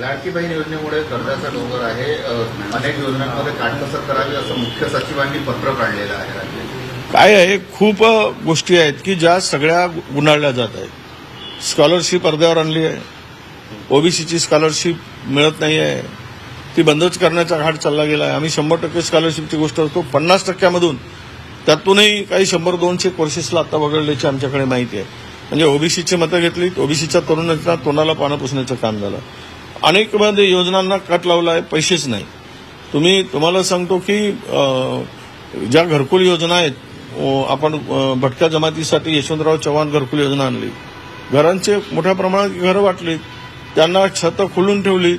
लाडकी बहीण योजनेमुळे कर्जाचा डोंगर आहे. अनेक योजनांमध्ये काटकसर करावी असं मुख्य सचिवांनी पत्र काढलेलं आहे काय आहे खूप गोष्टी आहेत की ज्या सगळ्या गुंडाळल्या जात आहेत. स्कॉलरशिप अर्ध्यावर आणली आहे. ओबीसीची स्कॉलरशिप मिळत नाही आहे. ती बंदच करण्याचा घाट चालला गेला आहे. आम्ही शंभर टक्के स्कॉलरशिपची गोष्ट करतो. पन्नास टक्क्यामधून त्यातूनही काही शंभर दोनशे कोर्सेसला आता वगळल्याची आमच्याकडे माहिती आहे. म्हणजे ओबीसीची मतं घेतली ओबीसीच्या तरुणांच्या तोंडाला पानं पुसण्याचं काम झालं. अनेक योजनांना कट लावला आहे पैसेच नाही. तुम्ही तुम्हाला सांगतो की ज्या घरकुल योजना आहेत आपण भटक्या जमातीसाठी यशवंतराव चव्हाण घरकुल योजना आणली. घरांचे मोठ्या प्रमाणात घरं वाटली त्यांना छतं खुलून ठेवली.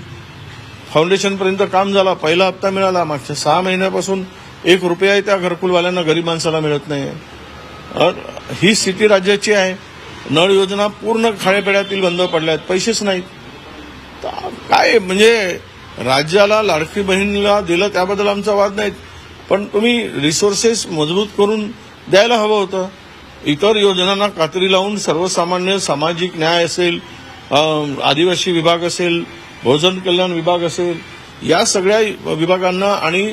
फाउंडेशनपर्यंत काम झाला. पहिला हप्ता मिळाला. मागच्या सहा महिन्यापासून एक रुपयाही त्या घरकुलवाल्यांना गरीब माणसाला मिळत नाही. ही स्थिती राज्याची आहे. नळ योजना पूर्ण खाळेपेड्यातील बंद पडल्या आहेत पैसेच नाहीत. काय म्हणजे राज्याला लाडकी बहिणीला दिलं त्याबद्दल आमचा वाद नाही. पण तुम्ही रिसोर्सेस मजबूत करून द्यायला हवं होतं. इतर योजनांना कात्री लावून सर्वसामान्य सामाजिक न्याय असेल आदिवासी विभाग असेल भोजन कल्याण विभाग असेल या सगळ्या विभागांना आणि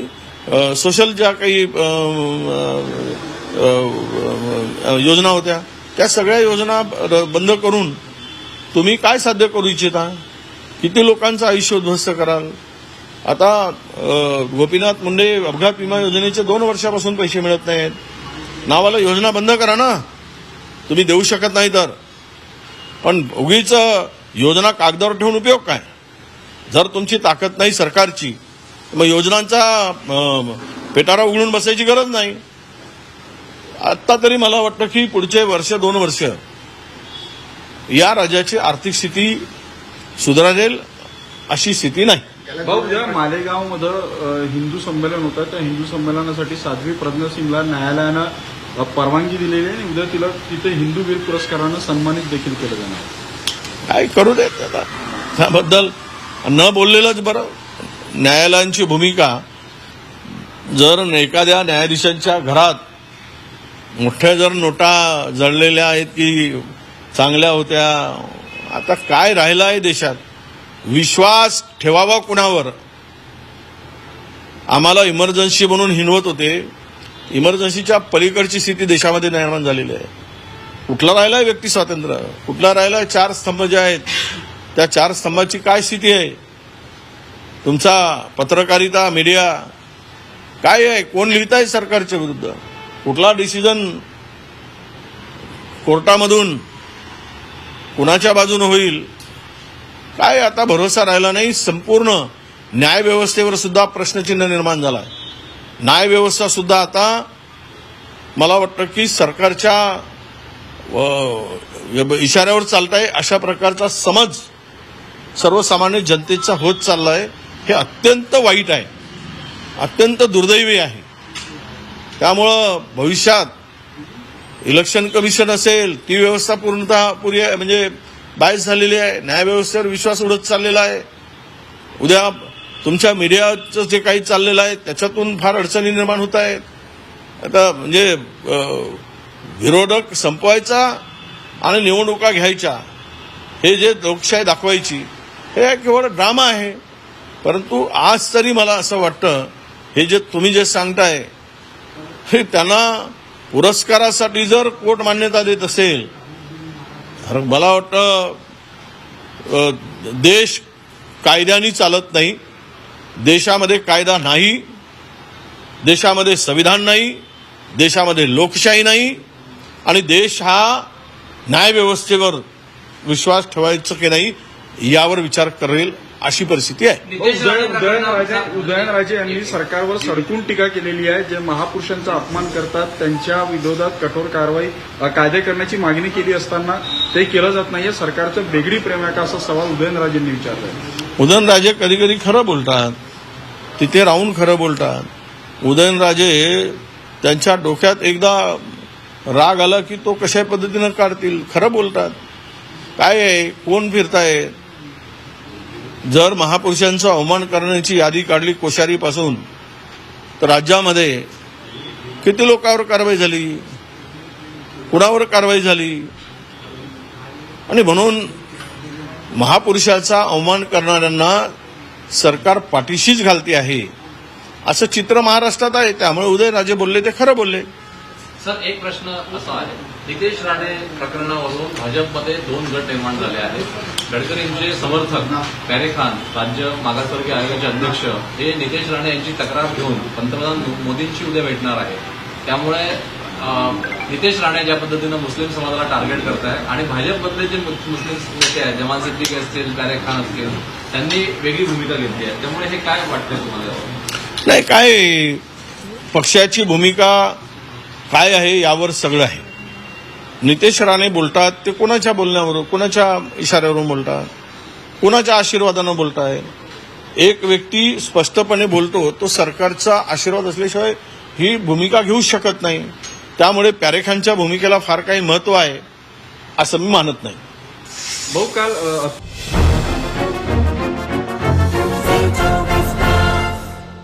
सोशल ज्या काही योजना होत्या त्या सगळ्या योजना र- बंद करून तुम्ही काय साध्य करू इच्छिता? किती लोकांचं आयुष्य उद्ध्वस्त कराल? आता गोपीनाथ मुंडे अपघात विमा योजनेचे दोन वर्षापासून पैसे मिळत नाहीत. नावाला योजना बंद करा ना. तुम्ही देऊ शकत नाही तर. पण उगीच योजना कागदावर ठेवून उपयोग काय? जर तुमची ताकद नाही सरकारची मग योजनांचा पेटारा उघडून बसायची गरज नाही. आत्ता तरी मला वाटतं की पुढचे वर्ष दोन वर्ष या राज्याची आर्थिक स्थिती सुधारेल अशी स्थिती नाही. भाऊ जेव्हा मालेगावमध्ये हिंदू संमेलन होतं. त्या हिंदू संमेलनासाठी साध्वी प्रज्ञा सिंगला न्यायालयानं परवानगी दिलेली आहे आणि उद्या तिला तिथे हिंदू वीर पुरस्कारानं सन्मानित देखील केलं जाणार. काय करू देत आता त्याबद्दल न बोललेलंच बरं. न्यायालयांची भूमिका जर एखाद्या न्यायाधीशांच्या घरात मोठ्या जर नोटा जळलेल्या आहेत की चांगल्या होत्या आता काय राहिलं आहे देशात? विश्वास ठेवावा कुणावर? आम्हाला इमर्जन्सी म्हणून हिनवत होते. इमर्जन्सीच्या पलीकडची स्थिती देशामध्ये निर्माण झालेली आहे. कुठला राहिला आहे व्यक्ती स्वातंत्र्य? कुठला राहिला आहे चार स्तंभ जे आहेत त्या चार स्तंभाची काय स्थिती आहे? तुमचा पत्रकारिता मीडिया काय आहे? कोण लिहित आहे सरकारच्या विरुद्ध? कुठला डिसिजन कोर्टामधून कुणाच्या बाजूने होईल? काय आता भरोसा राहिला नाही? संपूर्ण न्यायव्यवस्थेवर सुद्धा प्रश्नचिन्ह निर्माण झाला न्यायव्यवस्था सुद्धा आता मला वाटतं की सरकारच्या इशाऱ्यावर चालत आहे अशा प्रकारचा समज सर्वसामान्य जनतेचा होत चालला आहे हे अत्यंत वाईट आहे. अत्यंत दुर्दैवी आहे. त्यामुळं भविष्यात इलेक्शन कमिशन असेल ती व्यवस्था पूर्णतः पुरी आहे म्हणजे बायस झालेली आहे न्यायव्यवस्थेवर विश्वास उडत चाललेला आहे. उद्या तुमच्या मीडियाचं जे काही चाललेलं आहे त्याच्यातून फार अडचणी निर्माण होत आहेत. आता म्हणजे विरोधक संपवायचा आणि निवडणुका घ्यायच्या हे जे लोकशाही दाखवायची हे केवळ ड्रामा आहे. परंतु आज तरी मला असं वाटतं हे जे तुम्ही जे सांगताय हे त्यांना पुरस्कारासाठी जर कोर्ट मान्यता देत असेल तर मला वाटतं देश कायद्याने चालत नाही. देशामध्ये कायदा नाही. देशामध्ये संविधान नाही. देशामध्ये लोकशाही नाही. आणि देश हा न्यायव्यवस्थेवर विश्वास ठेवायचं की नाही यावर विचार करेल. अशी परिस्थिती आहे. भाऊ, उदयन उदयनराजे उदयनराजे यांनी सरकारवर सडकून टीका केलेली आहे. जे महापुरुषांचा अपमान करतात त्यांच्या विरोधात कठोर कारवाई कायदे करण्याची मागणी केली असताना ते केलं जात नाहीये. सरकारचं बेगडी प्रेम आहे का असा सवाल उदयनराजेंनी विचारलाय. उदयनराजे कधी कधी खरं बोलतात. तिथे राहून खरं बोलतात. उदयनराजे त्यांच्या डोक्यात एकदा राग आला की तो कशा पद्धतीनं काढतील. खरं बोलतात. काय आहे? कोण फिरताय जर महापुरुषांचा अवमान करण्याची यादी काढली कोश्यारीपासून तर राज्यामध्ये किती लोकांवर कारवाई झाली? कुणावर कारवाई झाली? आणि म्हणून महापुरुषाचा अवमान करणाऱ्यांना सरकार पाठीशीच घालते आहे असं चित्र महाराष्ट्रात आहे. त्यामुळे उदयराजे बोलले ते खरं बोलले. सर एक प्रश्न असा आहे. नितेश राणे प्रकरणावरून भाजपमध्ये दोन गट निर्माण झाले आहेत. गडकरींचे समर्थक पॅरे खान राज्य मागासवर्गीय आयोगाचे अध्यक्ष हे नितेश राणे यांची तक्रार घेऊन पंतप्रधान मोदींची उद्या भेटणार आहे. त्यामुळे नितेश राणे ज्या पद्धतीनं मुस्लिम समाजाला टार्गेट करत आहे आणि भाजपमधले जे मुस्लिम नेते आहेत जमान सिद्दीक असतील पॅरे खान असतील त्यांनी वेगळी भूमिका घेतली आहे. त्यामुळे हे काय वाटतंय तुम्हाला? नाही काय पक्षाची भूमिका काय आहे यावर सगळं आहे. नितेश राणे बोलतात ते कोणाच्या बोलण्यावरून कोणाच्या इशाऱ्यावरून बोलतात? कोणाच्या आशीर्वादानं बोलताय? एक व्यक्ती स्पष्टपणे बोलतो तो सरकारचा आशीर्वाद असल्याशिवाय ही भूमिका घेऊ शकत नाही. त्यामुळे प्यारेखानच्या भूमिकेला फार काही महत्त्व आहे असं मी मानत नाही. भाऊ काल